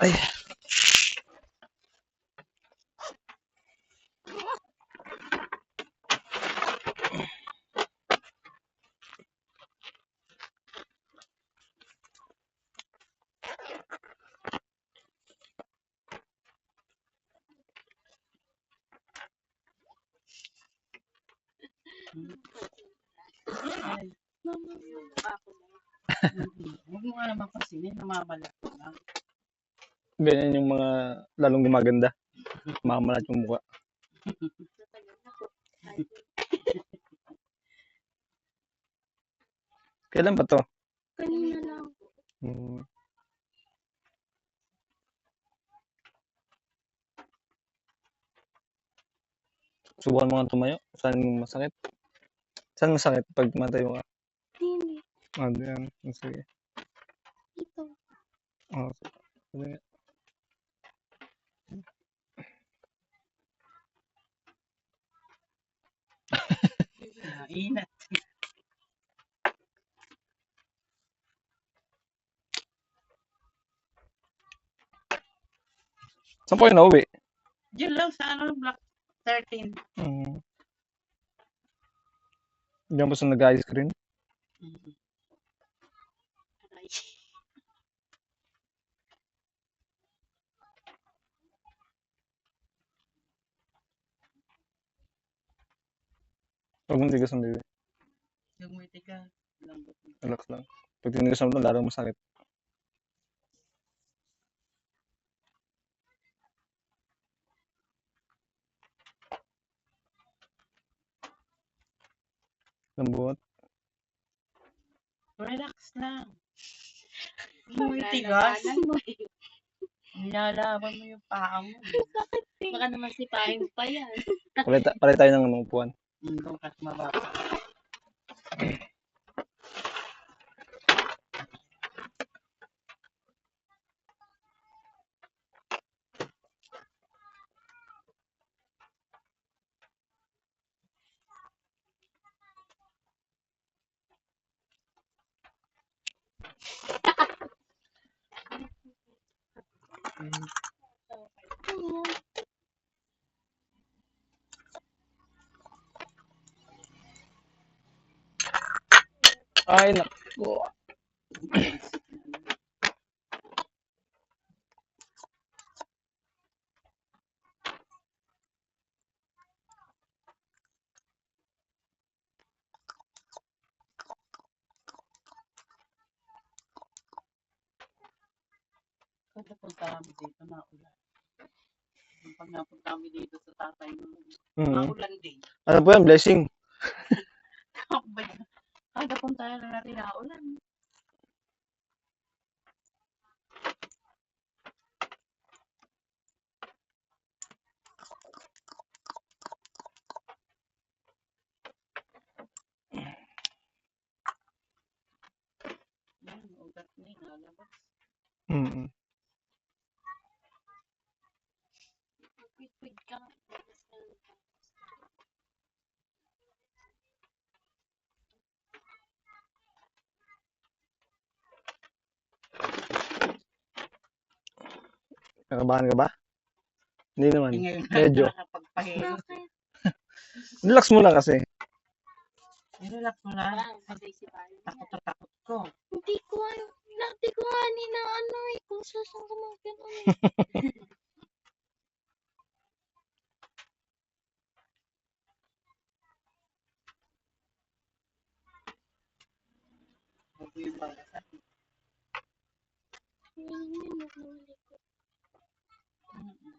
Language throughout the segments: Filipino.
Ay. Ay, Huwag mo nga naman pasinin, namamalak ko lang. Ganyan yung mga lalong gumaganda. Mamalat yung mukha. Kailan ba to? Kanina lang. Hmm. Subukan mo nga tumayo. Saan masakit? Saan masakit pag matayo ka? Hindi. Ah, diyan. Sige. Ito. Oh, sige nga. Mainat. Saan po kayo nauwi? Diyan lang sa ano, block 13. Hmm. Diyan po sa nag-ice cream? Mhm. Huwag mong tigas ang bibig. Lambot mo. Relax lang. Pag tinigas mo ito, lalo masakit. Lambot. Relax lang. Yung may tigas, nilalaban mo yung paa mo. Baka naman sipahin pa yan. Palit, palit tayo ng ano, upuan. Hindi ko kat mababa. Ay, naku. Kada punta kami dito, pag napunta kami dito sa tatay mo, din. Ano po yan? Blessing. Kada punta na natin na yun, lalabas. Nakabahan ka ba? Hindi naman. Ngayon Medyo. na nakapagpahinga. Relax mo lang kasi. Relax mo lang. Takot na takot ko. Hindi ko. Hindi ko ani na ano eh. Kung saan ka ganun eh. Huwag mo yung babasan. Yun yun, nahuli ko. Mm-mm.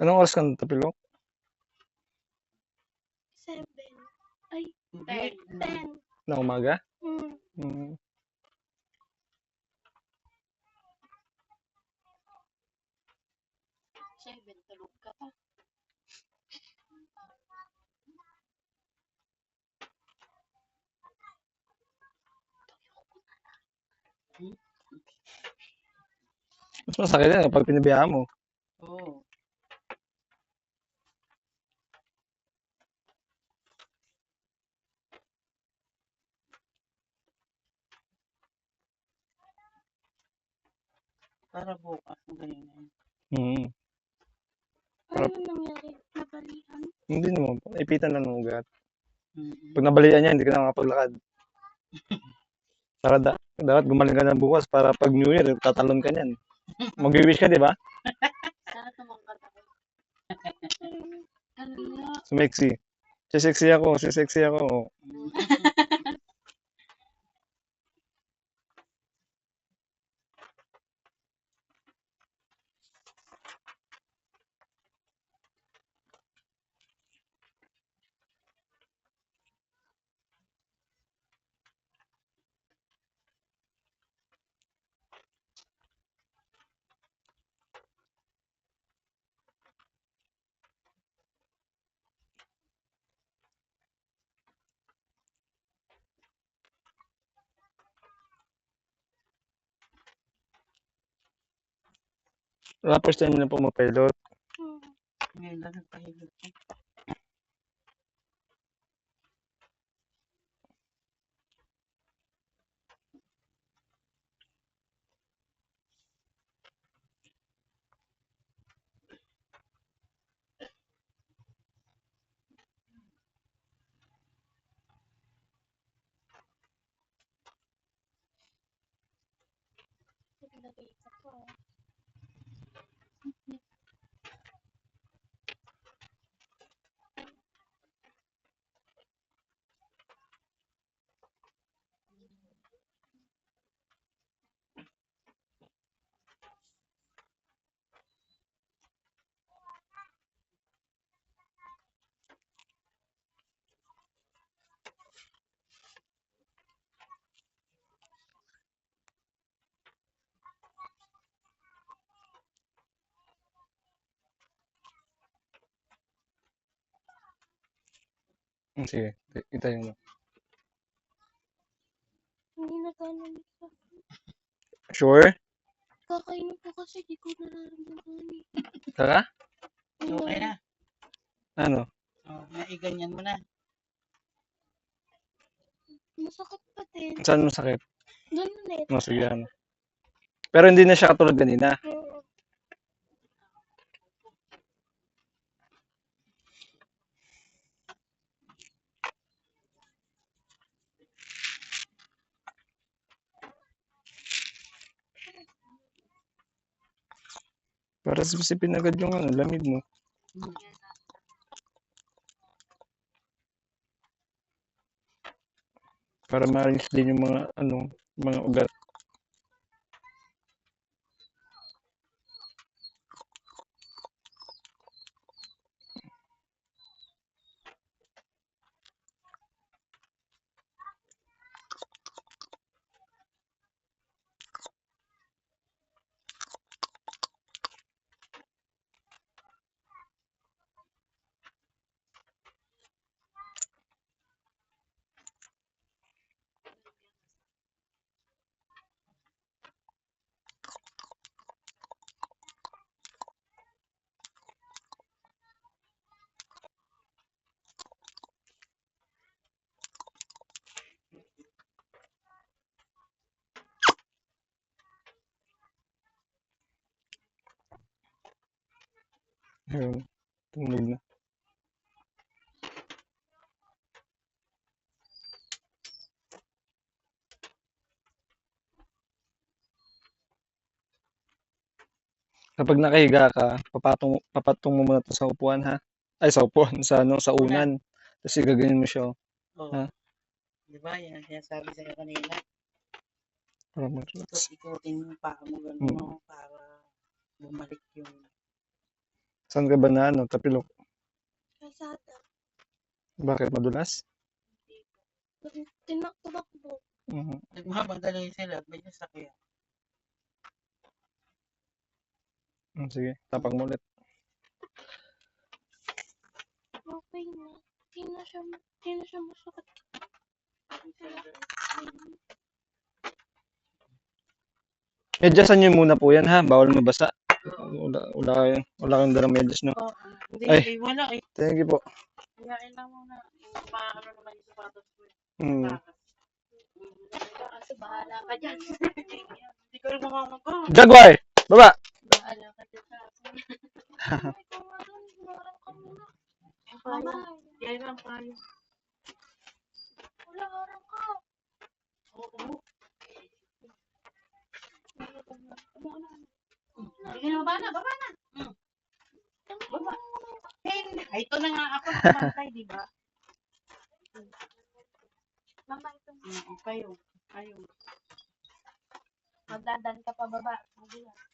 Anong oras ka natapilok? Seven. Ay, ten. Ten. Na umaga? Hmm. Mhm. Seven. Tulog ka pa. Mas masakit yan kapag pinabayaan mo. Oo. Para bukas, ang na yun. Hmm. Ano nangyari? Nabalian? Hindi naman. Ipitan lang ng ugat. Mm-mm. Pag nabalian niya, hindi ka na makapaglakad. Para da dapat gumaling ka na bukas para pag New Year, tatalon ka niyan. Mag-wish ka, di ba? Sana tumangkat ako. Ano, nga? Sumexy. Si sexy ako, si sexy ako. Wala first time na po mag-pilot. Hmm. Ngayon lang nagpahilot ko. Naglagay ka Sige, itayin mo. Hindi na gano'n isa. Sure? Kakainin ko kasi di ko nararamdaman eh. Tara? Okay na. Ano? Oh, naiganyan mo na. Masakit pa din. Saan masakit? Doon ulit. No, sige, ano. Pero hindi na siya katulad kanina. Oo. Para sipsipin agad yung ano, lamig mo. Para ma-rinse din yung mga ano, mga ugat. Ayun, tumunog na. Kapag nakahiga ka, papatong, papatong mo muna to sa upuan ha. Ay, sa upuan, sa ano, sa unan. Tapos igaganyan mo siya oh. Ha? Di ba? Yan ang sinasabi sa'yo kanina. para mag-relax. Tapos ikutin mo pa mo gano'n Mm. no, para bumalik yung Saan ka ba na ano, tapilok? Kasada. Bakit madulas? Tinakbo. Mhm. nagmamadali sila, medyo sakya. Mm, Sige, tapang mo ulit. Okay na. Hindi na siya, hindi na siya masakit. Hindi na Medyasan niyo muna po yan ha, bawal mabasa. Wala, wala kayong, wala kayong dalang medyas no. Hindi, Ay. eh, wala eh. Thank you po. Kayain lang muna. Paano naman yung sapatos ko eh. Mm. Takas. Kasi bahala ka dyan. Hindi ko rin mamamaga. Jaguar! Baba! Baala ka dyan sa akin. Nga dun, marang ka muna. Mama, Yan lang tayo. wala harang ka. Oo. Ano, ano, ano? Na, baba na, baba na. Baba. Hindi. Ay, ito na nga ako nakabantay, di ba? Mama, ito. Oo, kayo. Kayo. Magdadan ka pa baba. Yan.